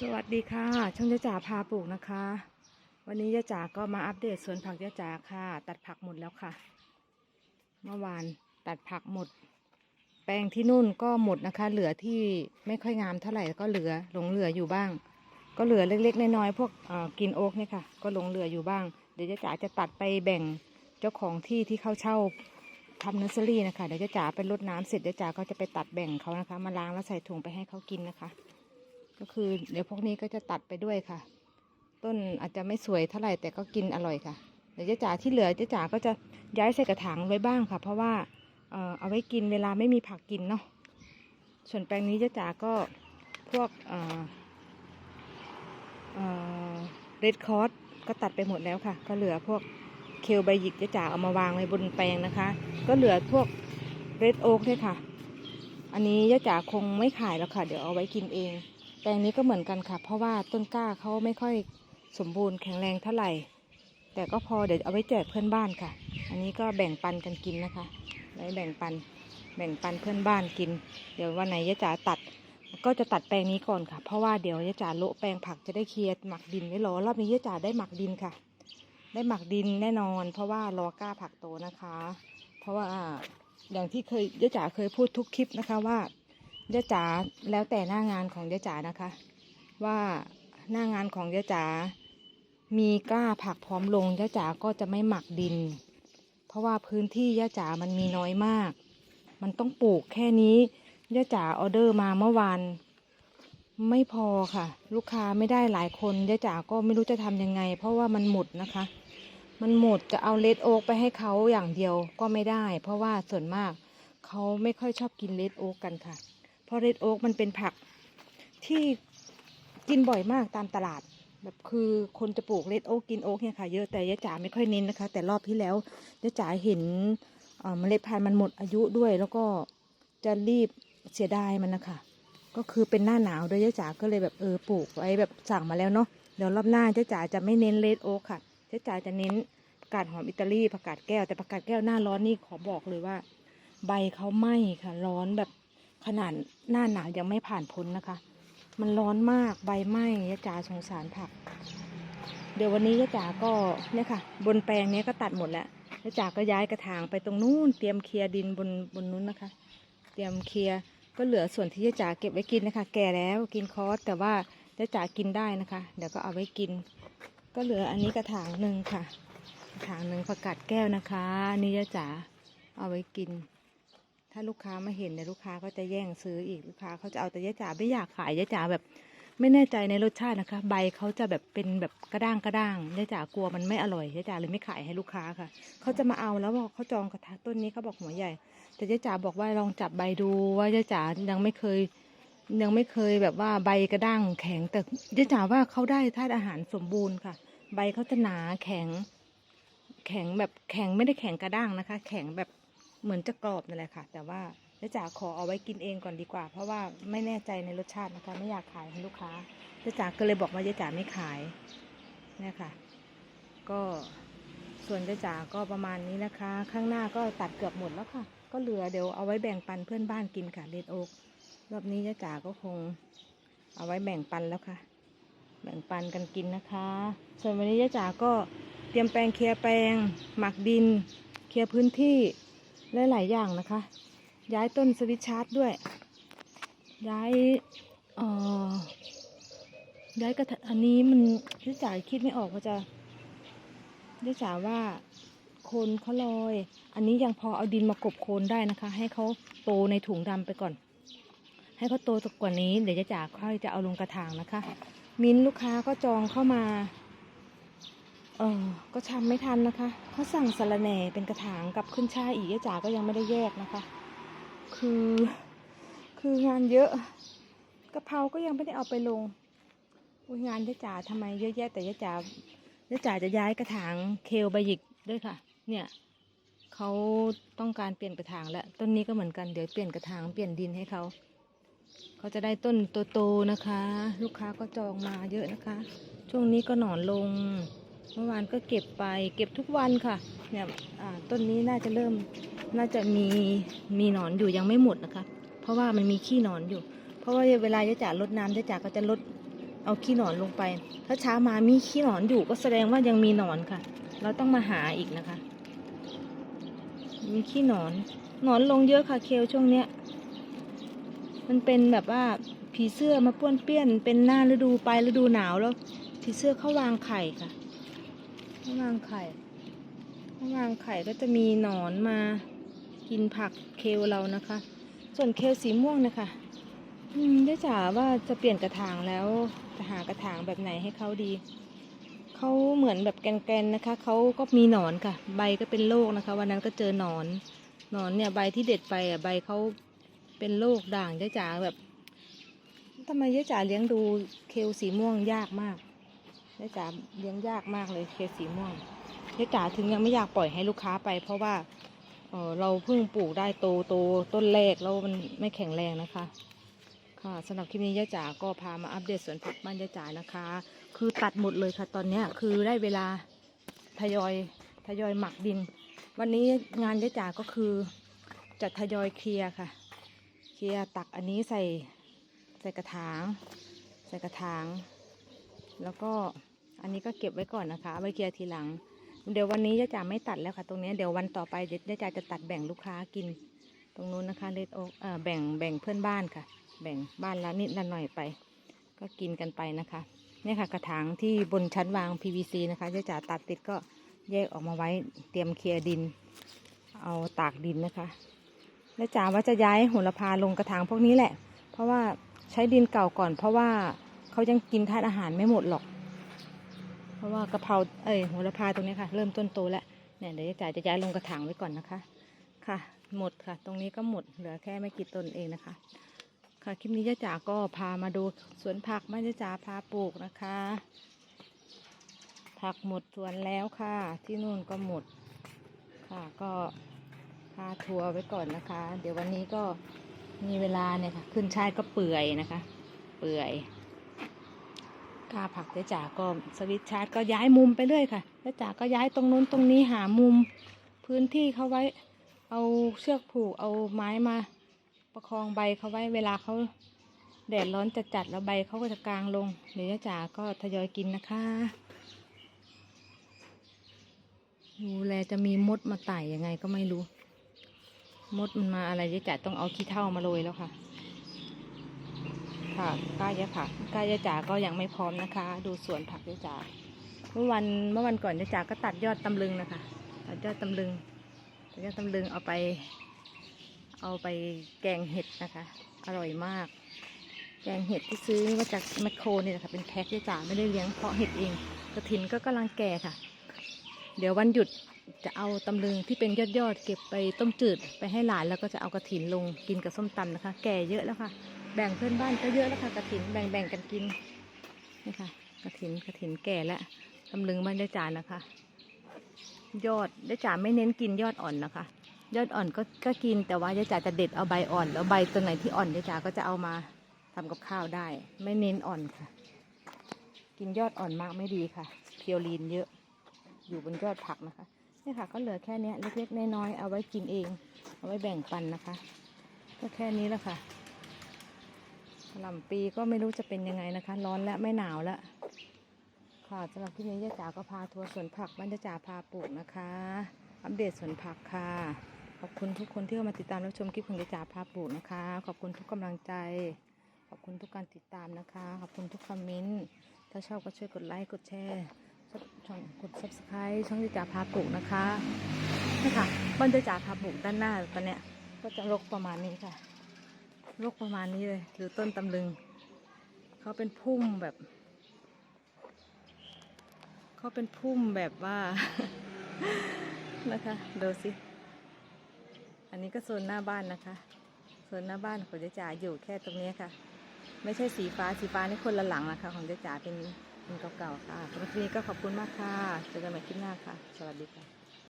สวัสดีค่ะ ช่องยะจ๋าพาปลูกนะคะ วันนี้ยะจ๋าก็มาอัปเดตสวนผักยะจ๋าค่ะ ตัดผักหมดแล้วค่ะ เมื่อวานตัดผักหมด แปลงที่นู่นก็หมดนะคะ เหลือที่ไม่ค่อยงามเท่าไหร่ก็เหลือหลงเหลืออยู่บ้าง ก็เหลือเล็กๆน้อยๆพวกกินโอ๊กเนี่ยค่ะ ก็หลงเหลืออยู่บ้าง เดี๋ยวยะจ๋าจะตัดไปแบ่งเจ้าของที่ที่เขาเช่าทำเนอร์เซอรี่นะคะเดี๋ยวยะจ๋าไปรดน้ำเสร็จยะจ๋าก็จะไปตัดแบ่งเขานะคะ มาล้างแล้วใส่ถุงไปให้เขากินนะคะ ก็คือเดี๋ยวพวกนี้ก็จะตัดไปด้วยค่ะ ต้นอาจจะไม่สวยเท่าไหร่แต่ก็กินอร่อยค่ะเดี๋ยวเจ๊จ๋าที่เหลือเจ๊จ๋าก็จะย้ายใส่กระถางไว้บ้างค่ะ เพราะว่าเออเอาไว้กินเวลาไม่มีผักกินเนาะส่วนแปลงนี้เจ๊จ๋าก็พวกเรดคอร์สก็ตัดไปหมดแล้วค่ะ ก็เหลือพวกเคลใบหยิกเจ๊จ๋าเอามาวางไว้บนแปลงนะคะ ก็เหลือพวกเรดโอ๊กด้วยค่ะ อันนี้เจ๊จ๋าคงไม่ขายแล้วค่ะ เดี๋ยวเอาไว้กินเอง แปลงนี้ก็เหมือนกันค่ะ เพราะว่าต้นกล้าเขาไม่ค่อยสมบูรณ์แข็งแรงเท่าไหร่ แต่ก็พอเดี๋ยวเอาไว้แจกเพื่อนบ้านค่ะ อันนี้ก็แบ่งปันกันกินนะคะไว้แบ่งปันแบ่งปันเพื่อนบ้านกิน เดี๋ยววันไหนยะจ๋าตัด ก็จะตัดแปลงนี้ก่อนค่ะ เพราะว่าเดี๋ยวยะจ๋าโละแปลงผักจะได้เคลียร์หมักดินไว้รอรอบนี้ยะจ๋าได้หมักดินค่ะ ได้หมักดินแน่นอน เพราะว่ารอกล้าผักโตนะคะ เพราะว่าอย่างที่เคยยะจ๋าเคยพูดทุกคลิปนะคะว่า ยะจ๋าแล้วแต่หน้างานของยะจ๋านะคะ ว่าหน้างานของยะจ๋ามีกล้าผักพร้อมลงยะจ๋าก็จะไม่หมักดิน เพราะว่าพื้นที่ยะจ๋ามันมีน้อยมาก มันต้องปลูกแค่นี้ยะจ๋าออเดอร์มาเมื่อวานไม่พอค่ะ ลูกค้าไม่ได้หลายคนยะจ๋าก็ไม่รู้จะทำยังไง เพราะว่ามันหมดนะคะ มันหมดจะเอาเลดโอ๊กไปให้เขาอย่างเดียวก็ไม่ได้ เพราะว่าส่วนมากเขาไม่ค่อยชอบกินเลดโอ๊กกันค่ะ ราะเรดโอ๊กมันเป็นผักที่กินบ่อยมากตามตลาด แบบคือคนจะปลูกเรดโอ๊กกินโอ๊กเนี่ยค่ะเยอะแต่ยะจ๋าไม่ค่อยเน้นนะคะ แต่รอบที่แล้วยะจ๋าเห็นเมล็ดพันธุ์มันหมดอายุด้วย แล้วก็จะรีบเสียดายมันนะคะก็คือเป็นหน้าหนาวด้วยยะจ๋าก็เลยแบบเออปลูกไว้แบบสั่งมาแล้วเนาะเดี๋ยวรอบหน้ายะจ๋าจะไม่เน้นเรดโอ๊กค่ะยะจ๋าจะเน้นผักกาดหอมอิตาลีผักกาดแก้วแต่ผักกาดแก้วหน้าร้อนนี่ขอบอกเลยว่า ใบเขาไหม้ค่ะร้อนแบบ ขนาดหน้าหนาวยังไม่ผ่านพ้นนะคะ มันร้อนมากใบไหม้ยะจ๋าสงสารผัก เดี๋ยววันนี้ยะจ๋าก็เนี่ยค่ะ บนแปลงนี้ก็ตัดหมดแล้วยะจ๋าก็ย้ายกระถางไปตรงนู้นเตรียมเคลียร์ดินบนบนนู้นนะคะ เตรียมเคลียร์ก็เหลือส่วนที่ยะจ๋าเก็บไว้กินนะคะ แก่แล้วกินคอสแต่ว่ายะจ๋ากินได้นะคะ เดี๋ยวก็เอาไว้กิน ก็เหลืออันนี้กระถางหนึ่งค่ะกระถางหนึ่งผักกาดแก้วนะคะนี่ยะจ๋าเอาไว้กิน ถ้าลูกค้ามาเห็นเนี่ยลูกค้าก็จะแย่งซื้ออีกลูกค้าเขาจะเอาแต่ยะจ๋าไม่อยากขายยะจ๋าแบบ ไม่แน่ใจในรสชาตินะคะ ใบเขาจะแบบเป็นแบบกระด้างกระด้างยะจ๋ากลัวมันไม่อร่อยยะจ๋าเลยไม่ขายให้ลูกค้าค่ะเขาจะมาเอาแล้วบอกเขาจองกระถางต้นนี้เขาบอกหัวใหญ่ แต่ยะจ๋าบอกว่าลองจับใบดูว่ายะจ๋ายังไม่เคยยังไม่เคยแบบว่าใบกระด้างแข็งแต่ยะจ๋าว่าเขาได้ธาตุอาหารสมบูรณ์ค่ะ ใบเขาจะหนาแข็ง แข็งแบบแข็งไม่ได้แข็งกระด้างนะคะ แข็งแบบ เหมือนจะกรอบนั่นแหละค่ะ แต่ว่าเจ๊จ๋าขอเอาไว้กินเองก่อนดีกว่า เพราะว่าไม่แน่ใจในรสชาตินะคะ ไม่อยากขายให้ลูกค้าเจ๊จ๋าก็เลยบอกว่าเจ๊จ๋าไม่ขายเนี่ยค่ะ ก็ส่วนเจ๊จ๋าก็ประมาณนี้นะคะ ข้างหน้าก็ตัดเกือบหมดแล้วค่ะ ก็เหลือเดี๋ยวเอาไว้แบ่งปันเพื่อนบ้านกินค่ะเลดโอ๊กรอบนี้เจ๊จ๋าก็คงเอาไว้แบ่งปันแล้วค่ะ แบ่งปันกันกินนะคะ ส่วนวันนี้เจ๊จ๋าก็เตรียมแปลงเคลียร์แปลง หมักดิน เคลียร์พื้นที่ หลายอย่างนะคะ ย้ายต้นสวิตชาร์ดด้วย ย้ายเอ่อย้ายกระถอันนี้มันเจ๊จ๋าคิดไม่ออกว่าจะเจ๊จ๋าว่าโคนเขาลอย อันนี้ยังพอเอาดินมากบโคนได้นะคะ ให้เขาโตในถุงดำไปก่อน ให้เขาโตกว่านี้ เดี๋ยวจ๊จ๋าค่อยจะเอาลงกระถางนะคะ มิ้นลูกค้าก็จองเข้ามา เออก็ทำไม่ทันนะคะเขาสั่งสะระแหน่เป็นกระถางกับขึ้นช่ายอีกยะจ๋าก็ยังไม่ได้แยกนะคะ คือ คืองานเยอะกะเพราก็ยังไม่ได้เอาไปลงงานยะจ๋าทำไมเยอะแยะแต่ยะจ๋ายะจ๋าจะย้ายกระถางเคลบายิกด้วยค่ะ เนี่ยเขาต้องการเปลี่ยนกระถางแล้วต้นนี้ก็เหมือนกันเดี๋ยวเปลี่ยนกระถางเปลี่ยนดินให้เขาเขาจะได้ต้นโตๆนะคะ ลูกค้าก็จองมาเยอะนะคะ ช่วงนี้ก็หนอนลง เมื่อวานก็เก็บไปเก็บทุกวันค่ะเนี่ยต้นนี้น่าจะเริ่มน่าจะมีมีหนอนอยู่ยังไม่หมดนะคะ เพราะว่ามันมีขี้หนอนอยู่ เพราะว่าเวลายะจ๋ารดน้ำยะจ๋าก็จะลดเอาขี้หนอนลงไป ถ้าเช้ามามีขี้หนอนอยู่ก็แสดงว่ายังมีหนอนค่ะ เราต้องมาหาอีกนะคะ มีขี้หนอน หนอนลงเยอะค่ะเคลช่วงเนี้ย มันเป็นแบบว่าผีเสื้อมาป้วนเปี้ยน เป็นหน้าฤดูไปฤดูหนาวแล้วผีเสื้อเขาวางไข่ค่ะ ขาวางไข่เขาวางไข่ก็จะมีหนอนมากินผักเคลเรานะคะ ส่วนเคลสีม่วงนะคะอืมได้จ๋าว่าจะเปลี่ยนกระถางแล้วจะหากระถางแบบไหนให้เขาดีเขาเหมือนแบบแกนๆนะคะเขาก็มีหนอนค่ะ ใบก็เป็นโรคนะคะ วันนั้นก็เจอหนอนหนอนเนี่ยใบที่เด็ดไปอะใบเขาเป็นโรคด่างได้จ๋าแบบทำไมยายจ๋าเลี้ยงดูเคลสีม่วงยากมาก ยายจ๋าเลี้ยงยากมากเลยเคสีม่วงยายจ๋าถึงยังไม่อยากปล่อยให้ลูกค้าไป เพราะว่าเออเราเพิ่งปลูกได้โตโตต้นแรกแล้วมันไม่แข็งแรงนะคะ ค่ะสำหรับคลิปนี้ย่าจ๋าก็พามาอัปเดตสวนผักบ้านย่าจ๋านะคะ คือตัดหมดเลยค่ะตอนนี้คือได้เวลาทยอยทยอยหมักดิน วันนี้งานย่าจ๋าก็คือจะทยอยเคลียร์ค่ะ เคลียร์ตักอันนี้ใส่ใส่กระถาง ใส่กระถาง แล้วก็อันนี้ก็เก็บไว้ก่อนนะคะเอาไว้เคลียร์ทีหลัง เดี๋ยววันนี้ย่าจ๋าไม่ตัดแล้วค่ะตรงนี้เดี๋ยววันต่อไปเดี๋ยวย่าจ๋าจะตัดแบ่งลูกค้ากิน ตรงนู้นนะคะเลดโอ๊กเอ่อแบ่งแบ่งเพื่อนบ้านค่ะ แบ่งบ้านละนิดละหน่อยไป ก็กินกันไปนะคะเนี่ยค่ะกระถางที่บนชั้นวาง PVC นะคะเจ๊จ๋าตัดติดก็แยกออกมาไว้เตรียมเคลียร์ดิน เอาตากดินนะคะแล้วจ๋าว่าจะย้ายโหระพาลงกระถางพวกนี้แหละ เพราะว่าใช้ดินเก่าก่อนเพราะว่า เขายังกินธาตุอาหารไม่หมดหรอก เพราะว่ากะเพราเอ้ยโหระพาตรงนี้ค่ะ เริ่มต้นโตแล้วเนี่ยเดี๋ยวเจ๊จ๋าจะย้ายลงกระถางไว้ก่อนนะคะ ค่ะ หมดค่ะ ตรงนี้ก็หมดเหลือแค่ไม่กี่ต้นเองนะคะ ค่ะคลิปนี้ย่าจ๋าก็พามาดูสวนผักบ้านย่าจ๋าพาปลูกนะคะ ผักหมดสวนแล้วค่ะ ที่นู่นก็หมด ค่ะก็พาทัวร์ไว้ก่อนนะคะ เดี๋ยววันนี้ก็มีเวลาเนี่ยค่ะ ขึ้นชายก็เปื่อยนะคะ เปื่อย กาผักย่าจ๋าก็สวิตชาร์จก็ย้ายมุมไปเรื่อยค่ะย่าจ๋าก็ย้ายตรงนู้นตรงนี้หามุมพื้นที่เขาไว้ เอาเชือกผูกเอาไม้มาประคองใบเขาไว้เวลาเขาแดดร้อนจัดจัดๆแล้วใบเขาก็จะกลางลง เดี๋ยวย่าจ๋าก็ทยอยกินนะคะดูแลจะมีมดมาไต่ยังไงก็ไม่รู้ มดมันมาอะไรย่าจ๋าต้องเอาขี้เถ้ามาโรยแล้วค่ะ ค่ะกล้ายะผักกล้ายะจ๋าก็ยังไม่พร้อมนะคะ ดูสวนผักย่าจ๋าเมื่อวันเมื่อวันก่อนย่าจ๋าก็ตัดยอดตำลึงนะคะ ตัดยอดตำลึงตัดยอดตำลึงเอาไป เอาไปแกงเห็ดนะคะ อร่อยมาก แกงเห็ดที่ซื้อมาจากแมคโครเนี่ยนะคะเป็นแพ็คที่จ่าไม่ได้เลี้ยงเพาะเห็ดเองกระถินก็กำลังแก่ค่ะ เดี๋ยววันหยุดจะเอาตำลึงที่เป็นยอดยอดๆเก็บไปต้มจืดไปให้หลานแล้วก็จะเอากระถินลงกินกับส้มตำนะคะ แก่เยอะแล้วค่ะ แบ่งเพื่อนบ้านก็เยอะแล้วค่ะกระถินแบ่งแบ่งๆกันกินนี่ค่ะกระถินกระถินแก่แล้วตำลึงบ้านได้จานนะคะ ยอดได้จ่าไม่เน้นกินยอดอ่อนนะคะ ยอดอ่อนก็ก็กินแต่ว่ายายจ๋าจะเด็ดเอาใบอ่อน แล้วใบตัวไหนที่อ่อนยายจ๋าก็จะเอามาทำกับข้าวได้ ไม่เน้นอ่อนค่ะ กินยอดอ่อนมากไม่ดีค่ะ เพียวลีนเยอะ อยู่บนยอดผักนะคะนี่ค่ะก็เหลือแค่นี้เล็กๆน้อยๆเอาไว้กินเอง เอาไว้แบ่งปันนะคะ ก็แค่นี้แล้วค่ะ ล่ำปีก็ไม่รู้จะเป็นยังไงนะคะ ร้อนและไม่หนาวแล้วค่ะสำหรับที่นี้ยายจ๋าก็พาทัวร์สวนผักบ้านยาจ๋าพาปลูกนะคะ อัปเดตสวนผักค่ะ ขอบคุณทุกคนที่เข้ามาติดตามรับชมคลิปของยาจ๋าพาปลูกนะคะ ขอบคุณทุกกำลังใจ ขอบคุณทุกการติดตามนะคะ ขอบคุณทุกคอมเมนต์ถ้าชอบก็ช่วยกดไลค์กดแชร์ช่องกด subscribe ช่องยาจ๋าพาปลูกนะคะนี่ค่ะบ้านยาจ๋าพาปลูกด้านหน้าตอนเนี้ยก็จะรกประมาณนี้ค่ะ รกประมาณนี้เลยหรือต้นตำลึง เขาเป็นพุ่มแบบ เขาเป็นพุ่มแบบว่า นะคะ ดูสิ อันนี้ก็โซนหน้าบ้านนะคะ โซนหน้าบ้านของเจ๊จ๋าอยู่แค่ตรงนี้ค่ะ ไม่ใช่สีฟ้า สีฟ้านี่คนละหลังนะคะ ของเจ๊จ๋าเป็นเป็นเก่าๆค่ะสำหรับคลิปนี้ก็ขอบคุณมากค่ะ เจอกันใหม่คลิปหน้าค่ะ สวัสดีค่ะ